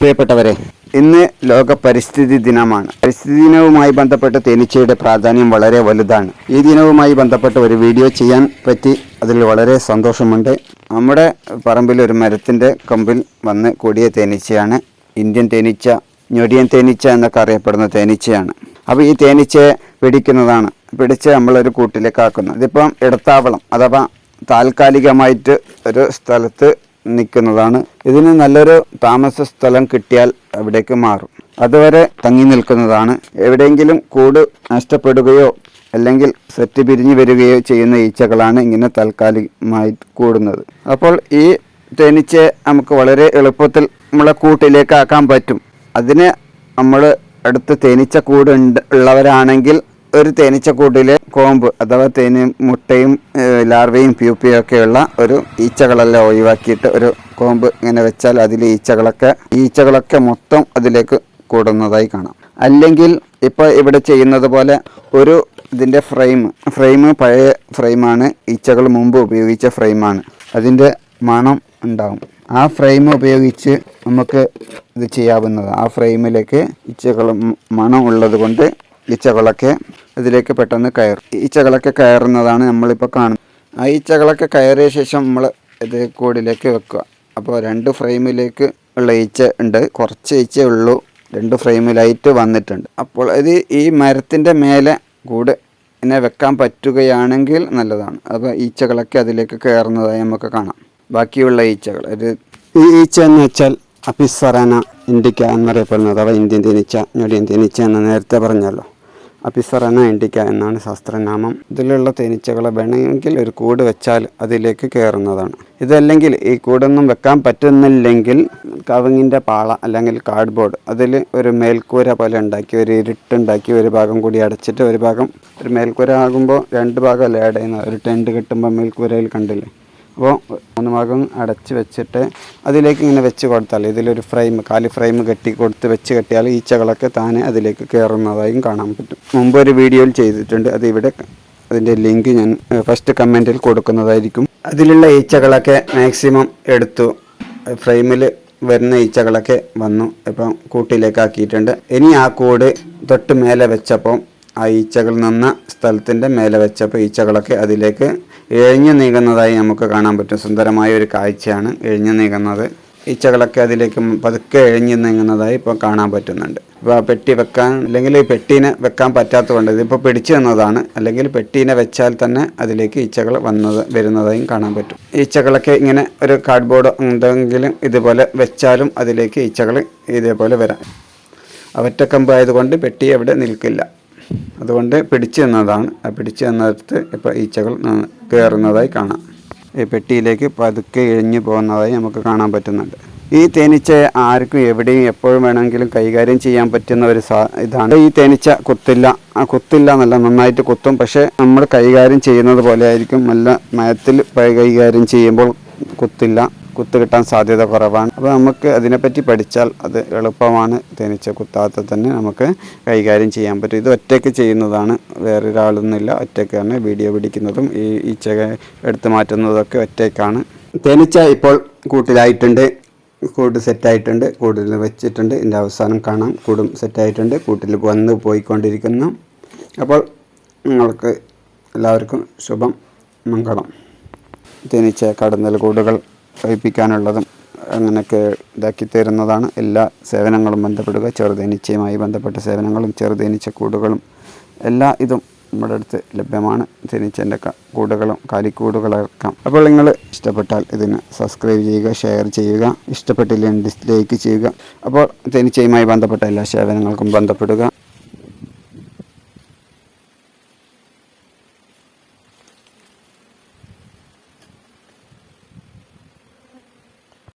പ്രിയപ്പെട്ടവരെ ഇന്ന് ലോക പരിസ്ഥിതി ദിനമാണ്. പരിസ്ഥിതി ദിനവുമായി ബന്ധപ്പെട്ട തേനീച്ചയുടെ പ്രാധാന്യം വളരെ വലുതാണ്. ഈ ദിനവുമായി ബന്ധപ്പെട്ട് ഒരു വീഡിയോ ചെയ്യാൻ പറ്റി അതിൽ വളരെ സന്തോഷമുണ്ട്. നമ്മുടെ പറമ്പിൽ ഒരു മരത്തിന്റെ കമ്പിൽ വന്ന് കൂടിയ തേനീച്ചയാണ് ഇന്ത്യൻ തേനീച്ച ഞൊടിയൻ തേനീച്ച എന്നൊക്കെ അറിയപ്പെടുന്ന തേനീച്ചയാണ്. അപ്പോൾ ഈ തേനീച്ചയെ പിടിക്കുന്നതാണ്. പിടിച്ച് നമ്മളൊരു കൂട്ടിലേക്ക് ആക്കുന്നു. ഇതിപ്പം ഇടത്താവളം അഥവാ താൽക്കാലികമായിട്ട് ഒരു സ്ഥലത്ത് നിൽക്കുന്നതാണ്. ഇതിന് നല്ലൊരു താമസ സ്ഥലം കിട്ടിയാൽ അവിടേക്ക് മാറും. അതുവരെ തങ്ങി നിൽക്കുന്നതാണ്. എവിടെയെങ്കിലും കൂട് നഷ്ടപ്പെടുകയോ അല്ലെങ്കിൽ സെറ്റ് പിരിഞ്ഞു വരികയോ ചെയ്യുന്ന ഈച്ചകളാണ് ഇങ്ങനെ താൽക്കാലികമായി കൂടുന്നത്. അപ്പോൾ ഈ തേനീച്ചയെ നമുക്ക് വളരെ എളുപ്പത്തിൽ നമ്മളെ കൂട്ടിലേക്ക് ആക്കാൻ പറ്റും. അതിന് നമ്മൾ അടുത്ത് തേനീച്ച കൂട് ഉണ്ട് ഉള്ളവരാണെങ്കിൽ ഒരു തേനീച്ചക്കൂട്ടിലെ കോമ്പ് അഥവാ തേനീ മുട്ടയും ലാർവയും പ്യൂപ്പയും ഒക്കെയുള്ള ഒരു ഈച്ചകളെല്ലാം ഒഴിവാക്കിയിട്ട് ഒരു കോമ്പ് ഇങ്ങനെ വെച്ചാൽ അതിൽ ഈച്ചകളൊക്കെ ഈച്ചകളൊക്കെ മൊത്തം അതിലേക്ക് കൂടുന്നതായി കാണാം. അല്ലെങ്കിൽ ഇപ്പോൾ ഇവിടെ ചെയ്യുന്നത് പോലെ ഒരു ഇതിന്റെ ഫ്രെയിം ഫ്രെയിം പഴയ ഫ്രെയിമാണ് ഈച്ചകൾ മുമ്പ് ഉപയോഗിച്ച ഫ്രെയിമാണ്. അതിന്റെ മണം ഉണ്ടാവും. ആ ഫ്രെയിം ഉപയോഗിച്ച് നമുക്ക് ഇത് ചെയ്യാവുന്നത് ആ ഫ്രെയിമിലേക്ക് ഈച്ചകൾ മണം ഉള്ളത് കൊണ്ട് ഈച്ചകളൊക്കെ ഇതിലേക്ക് പെട്ടെന്ന് കയറും. ഈച്ചകളൊക്കെ കയറുന്നതാണ് നമ്മളിപ്പോൾ കാണുന്നത്. ആ ഈച്ചകളൊക്കെ കയറിയ ശേഷം നമ്മൾ ഇത് കൂടിലേക്ക് വെക്കുക. അപ്പോൾ രണ്ട് ഫ്രെയിമിലേക്ക് ഉള്ള ഈച്ച ഉണ്ട്. കുറച്ച് ഈച്ചയേ ഉള്ളൂ. രണ്ട് ഫ്രെയിമിലായിട്ട് വന്നിട്ടുണ്ട്. അപ്പോൾ ഇത് ഈ മരത്തിന്റെ മേലെ കൂട് എന്നെ വെക്കാൻ പറ്റുകയാണെങ്കിൽ നല്ലതാണ്. അപ്പോൾ ഈച്ചകളൊക്കെ അതിലേക്ക് കയറുന്നതായി നമുക്ക് കാണാം. ബാക്കിയുള്ള ഈച്ചകൾ. ഒരു ഈ ഈച്ച എന്ന് വെച്ചാൽ അപിസറാന ഇൻഡിക്ക എന്നറിയപ്പെടുന്നത് അഥവാ ഇന്ത്യൻ തേനീച്ച ഞൊടിയൻ തേനീച്ച എന്ന് നേരത്തെ പറഞ്ഞല്ലോ. അപ്പിസറാന ഇൻഡിക്ക എന്നാണ് ശാസ്ത്രനാമം. ഇതിലുള്ള തേനീച്ചകളെ വേണമെങ്കിൽ ഒരു കൂട് വെച്ചാൽ അതിലേക്ക് കയറുന്നതാണ്. ഇതല്ലെങ്കിൽ ഈ കൂടൊന്നും വെക്കാൻ പറ്റുന്നില്ലെങ്കിൽ കവുങ്ങിന്റെ പാള അല്ലെങ്കിൽ കാർഡ്ബോർഡ് അതിൽ ഒരു മേൽക്കൂര പോലെ ഉണ്ടാക്കി ഒരു ഇരുട്ടുണ്ടാക്കി ഒരു ഭാഗം കൂടി അടച്ചിട്ട് ഒരു ഭാഗം ഒരു മേൽക്കൂര ആകുമ്പോൾ രണ്ട് ഭാഗം അല്ലേ ആഡ് ചെയ്യുന്നത്? ഒരു ടെന്റ് കിട്ടുമ്പോൾ മേൽക്കൂരയിൽ കണ്ടില്ലേ? അപ്പോൾ മൂന്ന് ഭാഗം അടച്ച് വെച്ചിട്ട് അതിലേക്ക് ഇങ്ങനെ വെച്ച് കൊടുത്താൽ ഇതിലൊരു ഫ്രെയിം കാലി ഫ്രെയിം കെട്ടി കൊടുത്ത് വെച്ച് കെട്ടിയാൽ ഈച്ചകളൊക്കെ താനെ അതിലേക്ക് കയറുന്നതായും കാണാൻ പറ്റും. മുമ്പ് ഒരു വീഡിയോയിൽ ചെയ്തിട്ടുണ്ട്. അത് ഇവിടെ അതിന്റെ ലിങ്ക് ഞാൻ ഫസ്റ്റ് കമന്റിൽ കൊടുക്കുന്നതായിരിക്കും. അതിലുള്ള ഈച്ചകളൊക്കെ മാക്സിമം എടുത്തു. ഫ്രെയിമിൽ വരുന്ന ഈച്ചകളൊക്കെ വന്നു. ഇപ്പം കൂട്ടിലേക്കാക്കിയിട്ടുണ്ട്. ഇനി ആ കൂട് തൊട്ട് മേലെ വെച്ചപ്പോൾ ആ ഈച്ചകൾ നിന്ന സ്ഥലത്തിന്റെ മേലെ വെച്ചപ്പോൾ ഈച്ചകളൊക്കെ അതിലേക്ക് എഴിഞ്ഞു നീങ്ങുന്നതായി നമുക്ക് കാണാൻ പറ്റും. സുന്ദരമായ ഒരു കാഴ്ചയാണ് എഴിഞ്ഞു നീങ്ങുന്നത്. ഈച്ചകളൊക്കെ അതിലേക്ക് പതുക്കെ എഴിഞ്ഞു നീങ്ങുന്നതായി ഇപ്പോൾ കാണാൻ പറ്റുന്നുണ്ട്. ഇപ്പോൾ ആ പെട്ടി വെക്കാൻ അല്ലെങ്കിൽ ഈ പെട്ടീനെ വെക്കാൻ പറ്റാത്തതുകൊണ്ട് ഇതിപ്പോൾ പിടിച്ചു തന്നതാണ് അല്ലെങ്കിൽ പെട്ടീനെ വെച്ചാൽ തന്നെ അതിലേക്ക് ഈച്ചകൾ വന്നത് വരുന്നതായും കാണാൻ പറ്റും. ഈച്ചകളൊക്കെ ഇങ്ങനെ ഒരു കാർഡ്ബോർഡ് ഉണ്ടെങ്കിലും ഇതുപോലെ വെച്ചാലും അതിലേക്ക് ഈച്ചകൾ ഇതേപോലെ വരാം. അവറ്റക്കമ്പ് ആയതുകൊണ്ട് പെട്ടി അവിടെ നിൽക്കില്ല. അതുകൊണ്ട് പിടിച്ചു തന്നതാണ് ആ പിടിച്ചു തന്നിടത്ത് ഇപ്പോൾ ഈച്ചകൾ കയറുന്നതായി കാണാം. ഈ പെട്ടിയിലേക്ക് പതുക്കെ ഇഴഞ്ഞു പോകുന്നതായി നമുക്ക് കാണാൻ പറ്റുന്നുണ്ട്. ഈ തേനീച്ച ആർക്കും എവിടെയും എപ്പോഴും വേണമെങ്കിലും കൈകാര്യം ചെയ്യാൻ പറ്റുന്ന ഒരു സാ ഇതാണ്. ഈ തേനീച്ച കുത്തില്ല ആ കുത്തില്ല നല്ല നന്നായിട്ട് കുത്തും. പക്ഷേ നമ്മൾ കൈകാര്യം ചെയ്യുന്നത് പോലെ ആയിരിക്കും. നല്ല മയത്തിൽ കൈകാര്യം ചെയ്യുമ്പോൾ കുത്തില്ല. കുത്ത് കിട്ടാൻ സാധ്യത കുറവാണ്. അപ്പോൾ നമുക്ക് അതിനെപ്പറ്റി പഠിച്ചാൽ അത് എളുപ്പമാണ്. തേനീച്ച കുത്താത്ത തന്നെ നമുക്ക് കൈകാര്യം ചെയ്യാൻ പറ്റും. ഇത് ഒറ്റയ്ക്ക് ചെയ്യുന്നതാണ്. വേറൊരാളൊന്നുമില്ല. ഒറ്റയ്ക്ക് തന്നെ വീഡിയോ പിടിക്കുന്നതും ഈ ഈച്ച എടുത്തു മാറ്റുന്നതൊക്കെ ഒറ്റയ്ക്കാണ്. തേനീച്ച ഇപ്പോൾ കൂട്ടിലായിട്ടുണ്ട്. കൂട് സെറ്റായിട്ടുണ്ട്. കൂടിൽ വെച്ചിട്ടുണ്ട്. ഇതിന്റെ അവസാനം കാണാം. കൂടും സെറ്റായിട്ടുണ്ട്. കൂട്ടിൽ വന്ന് പോയിക്കൊണ്ടിരിക്കുന്നു. അപ്പോൾ നിങ്ങൾക്ക് എല്ലാവർക്കും ശുഭം. മംഗളം. തേനീച്ച കടന്നൽ കൂടുകൾ. കഴിപ്പിക്കാനുള്ളതും അങ്ങനെയൊക്കെ ഇതാക്കി തരുന്നതാണ്. എല്ലാ സേവനങ്ങളും ബന്ധപ്പെടുക ചെറുതേനീച്ചയുമായി ബന്ധപ്പെട്ട സേവനങ്ങളും ചെറുതേനീച്ച കൂടുകളും എല്ലാ ഇതും നമ്മുടെ അടുത്ത് ലഭ്യമാണ്. തേനീച്ചന്റെ കൂടുകളും കാലിക്കൂടുകളൊക്കെ. അപ്പോൾ നിങ്ങൾ ഇഷ്ടപ്പെട്ടാൽ ഇതിന് സബ്സ്ക്രൈബ് ചെയ്യുക ഷെയർ ചെയ്യുക. ഇഷ്ടപ്പെട്ടില്ലെങ്കിൽ ഡിസ്ലൈക്ക് ചെയ്യുക. അപ്പോൾ തേനീച്ചയുമായി ബന്ധപ്പെട്ട എല്ലാ സേവനങ്ങൾക്കും ബന്ധപ്പെടുക.